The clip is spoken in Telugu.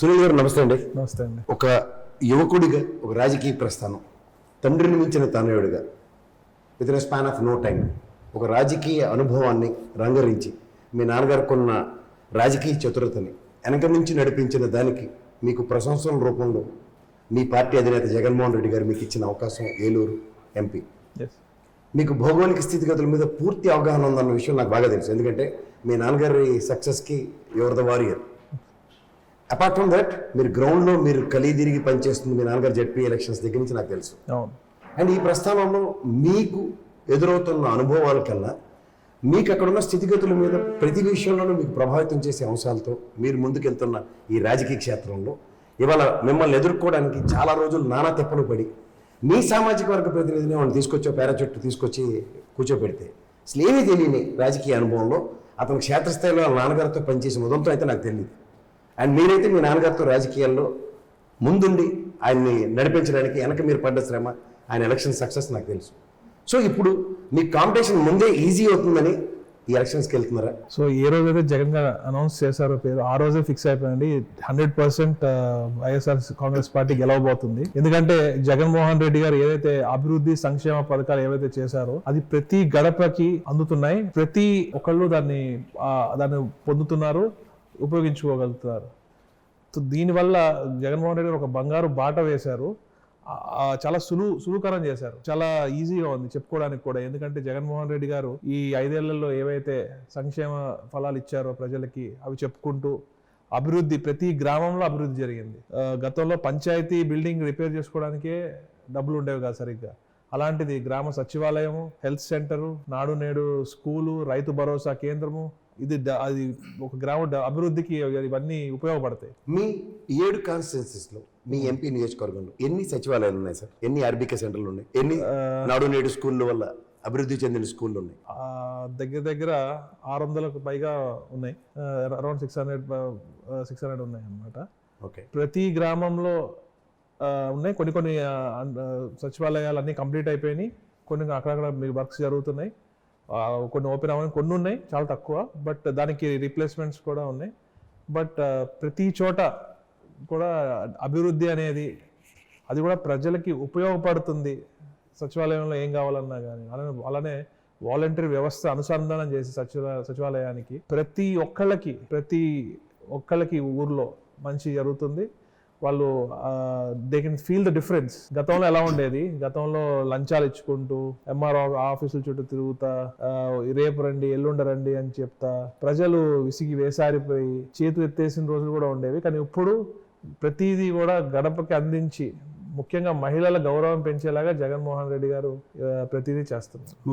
సునీల్ గారు నమస్తే అండి. నమస్తే అండి. ఒక యువకుడిగా ఒక రాజకీయ ప్రస్థానం తండ్రిని మించిన తనయుడిగా with in span of no time ఒక రాజకీయ అనుభవాన్ని రంగరించి మీ నాన్నగారికి ఉన్న రాజకీయ చతురతని వెనక నుంచి నడిపించిన దానికి మీకు ప్రశంసల రూపంలో మీ పార్టీ అధినేత జగన్మోహన్ రెడ్డి గారు మీకు ఇచ్చిన అవకాశం ఏలూరు ఎంపీ మీకు భౌగోళిక స్థితిగతుల మీద పూర్తి అవగాహన ఉందన్న విషయం నాకు బాగా తెలుసు. ఎందుకంటే మీ నాన్నగారి సక్సెస్కి your the warrior apart from that మీరు గ్రౌండ్లో మీరు కలీ తిరిగి పనిచేస్తుంది మీ నాన్నగారు జడ్పీ ఎలక్షన్స్ దగ్గర నుంచి నాకు తెలుసు. అండ్ ఈ ప్రస్థానంలో మీకు ఎదురవుతున్న అనుభవాల కన్నా మీకు అక్కడున్న స్థితిగతుల మీద ప్రతి విషయంలోనూ మీకు ప్రభావితం చేసే అంశాలతో మీరు ముందుకెళ్తున్న ఈ రాజకీయ క్షేత్రంలో ఇవాళ మిమ్మల్ని ఎదుర్కోవడానికి చాలా రోజులు నానా తెప్పలు పడి మీ సామాజిక వర్గ ప్రతినిధిని వాళ్ళు తీసుకొచ్చో పారాచుట్టు తీసుకొచ్చి కూర్చోబెడితే అసలు ఏమీ తెలియని రాజకీయ అనుభవంలో అతను క్షేత్రస్థాయిలో వాళ్ళ నాన్నగారితో పనిచేసిన మొదలతో అయితే నాకు తెలియదు. అండ్ మీరైతే మీ నాన్నగారితో రాజకీయాల్లో ముందుండి ఆయన్ని నడిపించడానికి వెనక మీరు పడ్డ శ్రమ ఆయన ఎలక్షన్ సక్సెస్ నాకు తెలుసు. సో ఇప్పుడు మీ కాంపిటీషన్ ముందే ఈజీ అవుతుందని ఈ ఎలక్షన్స్కి వెళ్తున్నారా? సో ఏ రోజైతే జగన్ గారు అనౌన్స్ చేశారో పేరు ఆ రోజే ఫిక్స్ అయిపోయింది. Hundred percent YSR Congress party గెలవబోతుంది. ఎందుకంటే జగన్మోహన్ రెడ్డి గారు ఏదైతే అభివృద్ధి సంక్షేమ పథకాలు ఏవైతే చేశారో అది ప్రతి గడపకి అందుతున్నాయి. ప్రతి ఒక్కళ్ళు దాన్ని దాన్ని పొందుతున్నారు. ఉపయోగించుకోగలుగుతున్నారు. సో దీనివల్ల జగన్మోహన్ రెడ్డి గారు ఒక బంగారు బాట వేశారు. చాలా సులువు సులువుకరం చేశారు. చాలా ఈజీగా ఉంది చెప్పుకోవడానికి కూడా. ఎందుకంటే జగన్మోహన్ రెడ్డి గారు ఈ ఐదేళ్ళలో ఏవైతే సంక్షేమ ఫలాలు ఇచ్చారో ప్రజలకి అవి చెప్పుకుంటూ అభివృద్ధి ప్రతి గ్రామంలో అభివృద్ధి జరిగింది. గతంలో పంచాయతీ బిల్డింగ్ రిపేర్ చేసుకోవడానికే డబ్బులు ఉండేవి కాదు సరిగ్గా. అలాంటిది గ్రామ సచివాలయము హెల్త్ సెంటరు నాడు నేడు స్కూలు రైతు భరోసా కేంద్రము ఇది అది ఒక గ్రామ అభివృద్ధికి ఇవన్నీ ఉపయోగపడతాయి. మీ ఏడు కాన్స్టిట్యున్సీస్లో మీ ఎంపీ నియోజకవర్గంలో ఎన్ని సచివాలయాలు ఉన్నాయి సార్? ఎన్ని ఆర్బీకే సెంటర్లు ఉన్నాయి? ఎన్ని నాడు నేడు స్కూళ్ళ వల్ల అభివృద్ధి చెందిన స్కూళ్ళు ఉన్నాయి? ఆ, దగ్గర దగ్గర ఆరు వందలకు పైగా ఉన్నాయి. Around six hundred six hundred ఉన్నాయి అన్నమాట. ఓకే. ప్రతి గ్రామంలో ఉన్నాయి. కొన్ని కొన్ని సచివాలయాలు అన్నీ కంప్లీట్ అయిపోయినాయి. కొన్ని అక్కడక్కడ మీకు వర్క్స్ జరుగుతున్నాయి. కొన్ని ఓపెన్ అవ్వని కొన్ని ఉన్నాయి చాలా తక్కువ బట్ దానికి రీప్లేస్మెంట్స్ కూడా ఉన్నాయి. బట్ ప్రతి చోట కూడా అభివృద్ధి అనేది అది కూడా ప్రజలకి ఉపయోగపడుతుంది. సచివాలయంలో ఏం కావాలన్నా కానీ అలానే అలానే వాలంటరీ వ్యవస్థ అనుసంధానం చేసి సచివ సచివాలయానికి ప్రతి ఒక్కళ్ళకి ప్రతి ఒక్కళ్ళకి ఊర్లో మంచి జరుగుతుంది. వాళ్ళు they can feel the difference గతంలో ఎలా ఉండేది? గతంలో లంచాలు ఇచ్చుకుంటూ ఎంఆర్ ఆఫీసుల చుట్టూ తిరుగుతా రేపు రండి ఎల్లుండ రండి అని చెప్తా ప్రజలు విసిగి వేసారిపోయి చేతులు ఎత్తేసిన రోజులు కూడా ఉండేవి. కానీ ఇప్పుడు ప్రతిదీ కూడా గడపకి అందించి ముఖ్యంగా మహిళల గౌరవం పెంచేలాగా జగన్మోహన్ రెడ్డి గారు ప్రతిదీ చేస్తున్నారు.